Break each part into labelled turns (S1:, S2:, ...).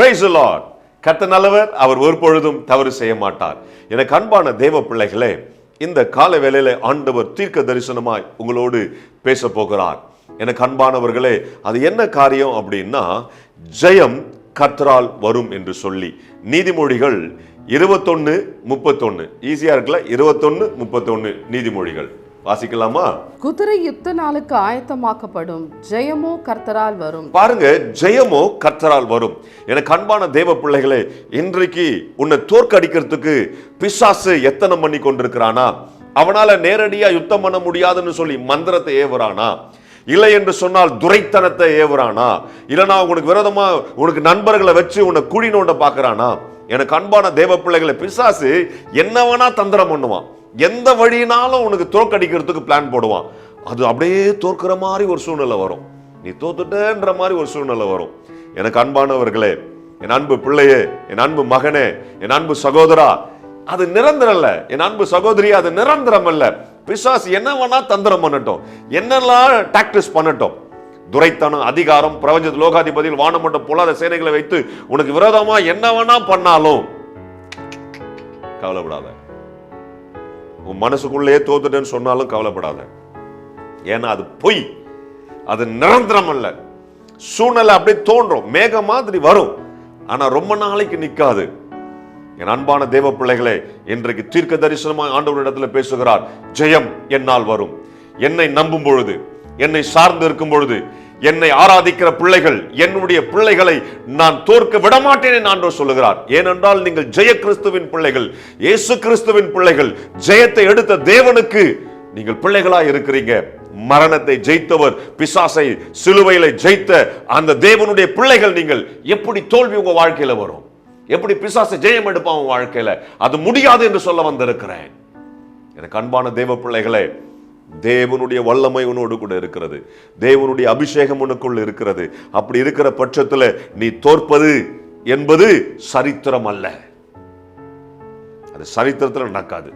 S1: Price Lord கத்த நல்லவர் அவர் ஒரு பொழுதும் தவறு செய்ய மாட்டார் எனக்கு அன்பான தேவ பிள்ளைகளே இந்த கால வேளையில ஆண்டவர் தீர்க்க தரிசனமாய் உங்களோடு பேச போகிறார். எனக்கு அன்பானவர்களே அது என்ன காரியம் அப்படின்னா ஜெயம் கர்த்தரால் வரும் என்று சொல்லி. நீதிமொழிகள் இருபத்தொன்னு முப்பத்தொன்னு. ஈஸியா இருக்குல்ல? இருபத்தொன்னு முப்பத்தொன்னு நீதிமொழிகள். வாசிக்கலாமா?
S2: குதிரை யுத்த நாளுக்கு ஆயத்தமாக்கப்படும். ஜெயமோ கர்த்தரால் வரும்.
S1: பாருங்க ஜெயமோ கர்த்தரால் வரும். எனக்கு அன்பான தேவ பிள்ளைகளே இன்றைக்கு உன்னை தோற்கடிக்கிறதுக்கு பிசாசு எத்தனை பண்ணி கொண்டிருக்கிறானா? அவனால நேரடியா யுத்தம் பண்ண முடியாதுன்னு சொல்லி மந்திரத்தை ஏவுறானா? இல்லை என்று சொன்னால் துரைத்தனத்தை ஏவுறானா? இல்லைனா உனக்கு விரோதமா உனக்கு நண்பர்களை வச்சு உன்னை குழி நோண்ட பாக்குறானா எனக்கு அன்பான தேவ பிள்ளைகளை பிசாசு என்ன வேணா தந்திரம் பண்ணுவான். எந்த வழியினாலும் உனக்கு தோற்கடிக்கிறதுக்கு பிளான் போடுவான். அது அப்படியே தோற்கிற மாதிரி ஒரு சூழ்நிலை வரும். நீ தோத்துட்டேன்ற மாதிரி ஒரு சூழ்நிலை வரும். எனக்கு அன்பானவர்களே என் அன்பு பிள்ளையே என் அன்பு மகனே என் அன்பு சகோதரா அது நிரந்தரம் இல்லை. என் அன்பு சகோதரி அது நிரந்தரம் இல்லை. பிசாஸ் என்ன வேணா தந்திரம் பண்ணட்டும். என்னெல்லாம் டாக்டிஸ் பண்ணட்டும். துரைத்தனம் அதிகாரம் பிரபஞ்ச லோகாதிபதியில் வானமட்டம் பொல்லாத சேனைகளை வைத்து உனக்கு விரோதமா என்ன வேணா பண்ணாலும் கவலைப்படாத. உன் மனசுக்குள்ளே தோத்துட்டேன்னு சொன்னாலும் கவலைப்படாத. ஏன்னா அது பொய். அது நிரந்தரம் அல்ல. சூழ்நிலை அப்படியே தோன்றும். மேக மாதிரி வரும். ஆனா ரொம்ப நாளைக்கு நிற்காது என் அன்பான தேவ பிள்ளைகளே இன்றைக்கு தீர்க்க தரிசனமாக ஆண்டவரிடத்துல பேசுகிறார் ஜெயம் என்னால் வரும். என்னை நம்பும் பொழுது என்னை சார்ந்து இருக்கும் பொழுது என்னை ஆராதிக்கிற பிள்ளைகள் என்னுடைய பிள்ளைகளை நான் தோற்க விடமாட்டேன் என்று ஆண்டவர் சொல்லுகிறார். ஏனென்றால் நீங்கள் ஜெய கிறிஸ்துவின் பிள்ளைகள் இயேசு கிறிஸ்துவின் பிள்ளைகள் ஜெயத்தை எடுத்த தேவனுக்கு நீங்கள் பிள்ளைகளாய் இருக்கிறீங்க. மரணத்தை ஜெயித்தவர் பிசாசை சிலுவையில ஜெயித்த அந்த தேவனுடைய பிள்ளைகள் நீங்கள் எப்படி தோல்வி உங்க வாழ்க்கையில வரும்? எப்படி பிசாசை ஜெயம் எடுப்பான் வாழ்க்கையில? அது முடியாது என்று சொல்ல வந்திருக்கிறேன். எனக்கு அன்பான தேவ பிள்ளைகளே தேவனுடைய வல்லமை உன்னோடு கூட இருக்கிறது. தேவனுடைய அபிஷேகம் உனக்குள் இருக்கிறது. அப்படி இருக்கிற பட்சத்துல நீ தோற்பது என்பது சரித்திரம் அல்ல. அது சரித்திரத்தில் நடக்காது.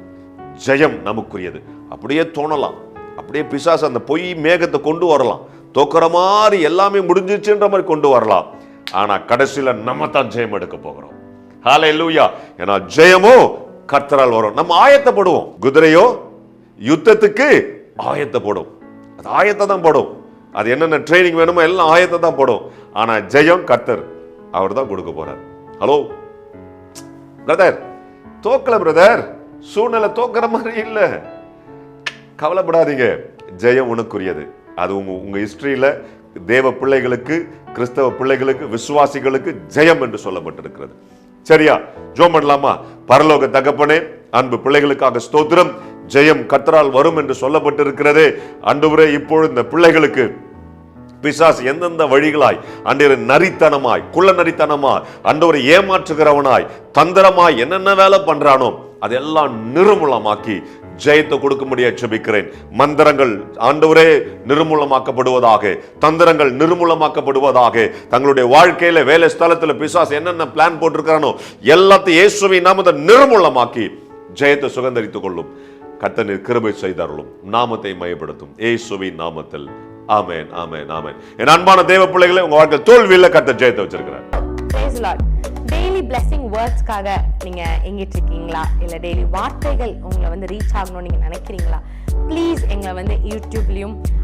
S1: ஜெயம் நமக்குரியது. அப்படியே தோணலாம். அப்படியே பிசாசு அந்த பொய் மேகத்தை கொண்டு வரலாம். தோக்கிற மாதிரி எல்லாமே முடிஞ்சிச்சுன்ற மாதிரி கொண்டு வரலாம். ஆனா கடைசியில் நம்ம தான் ஜெயம் எடுக்க போகிறோம். ஹாலே லூயா ஏன்னா ஜெயமோ கர்த்தரால் வரும். நம்ம ஆயத்தப்படுவோம். குதிரையோ யுத்தத்துக்கு ஆயத்தப்படும் அது ஆயத்தை தான் போடும். அது என்னென்ன ட்ரைனிங் வேணுமோ எல்லாம் ஆயத்தை தான் போடும். ஆனால் ஜெயம் கர்த்தர். அவர் தான் கொடுக்க போறார். ஹலோ பிரதர் தோக்கல பிரதர் சூழ்நிலை தோக்கிற மாதிரி இல்லை. கவலைப்படாதீங்க. ஜெயம் உனக்குரியது. அது உங்க உங்க ஹிஸ்டரியில தேவ பிள்ளைகளுக்கு கிறிஸ்தவ பிள்ளைகளுக்கு விசுவாசிகளுக்கு ஜெயம் என்று சொல்லப்பட்டிருக்கிறது. சரியா? ஜோம் பண்ணலாமா? பரலோக தகப்பனே அன்பு பிள்ளைகளுக்காக ஸ்தோத்திரம். ஜெயம் கத்தரால் வரும் என்று சொல்லப்பட்டிருக்கிறதே. அன்றுவரே இப்பொழுது இந்த பிள்ளைகளுக்கு பிசாஸ் எந்தெந்த வழிகளாய் அன்றைய நரித்தனமாய் குள்ள நரித்தனமாய் அன்றவரை ஏமாற்றுகிறவனாய் தந்திரமாய் என்னென்ன வேலை பண்றானோ அதெல்லாம் நிர்மூலமாக்கி ஜெயத்தை கொடுக்க முடிய ஜெபிக்கிறேன். மந்திரங்கள் ஆண்டவரே நிர்மூலமாக்கப்படுவதாக தந்திரங்கள் நிர்மூலமாக்கப்படுவதாக தங்களுடைய வாழ்க்கையில வேலை ஸ்தலத்துல பிசாஸ் என்னென்ன பிளான் போட்டிருக்கிறானோ எல்லாத்தையும் இயேசுவின் அதை நிர்மூலமாக்கி ஜெயத்தை சுகந்தரித்துக் கொள்ளும். கத்தனில் கிருபை செய்தருளும். நாமத்தை மயப்படுத்தும். இயேசுவின் நாமத்தில். ஆமேன் ஆமேன் ஆமேன். என் அன்பான தேவ பிள்ளைகளை உங்க வாழ்க்கை தோல்வியில கர்த்தர் ஜெயத்தை வச்சிருக்கிறார்.
S3: டெய்லி பிளெஸிங் வேர்ட்ஸ்க்காக நீங்க எங்கிட்டு இருக்கீங்களா இல்லை டெய்லி வார்த்தைகள் உங்களை வந்து ரீச் ஆகணும்னு நீங்க நினைக்கிறீங்களா? ப்ளீஸ் எங்களை வந்து யூடியூப்லயும்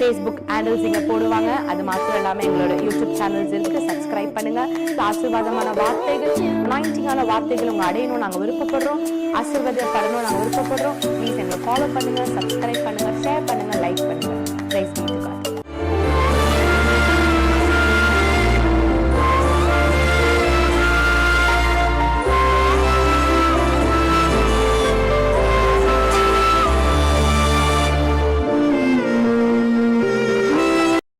S3: ஃபேஸ்புக் ஹேண்டில்ஸ் இங்கே போடுவாங்க. அது மாத்திரம் எல்லாமே எங்களோட யூடியூப் சேனல்ஸ் இருக்குது சப்ஸ்கிரைப் பண்ணுங்க. ஆசீர்வாதமான வார்த்தைகள் நைன்டிங்கான வார்த்தைகள் உங்க அடையணும் நாங்கள் விருப்பப்படுறோம். ஆசீர்வாதப்படணும் நாங்கள் விருப்பப்படுறோம். ப்ளீஸ் எங்களை ஃபாலோ பண்ணுங்க சப்ஸ்கிரைப் பண்ணுங்க.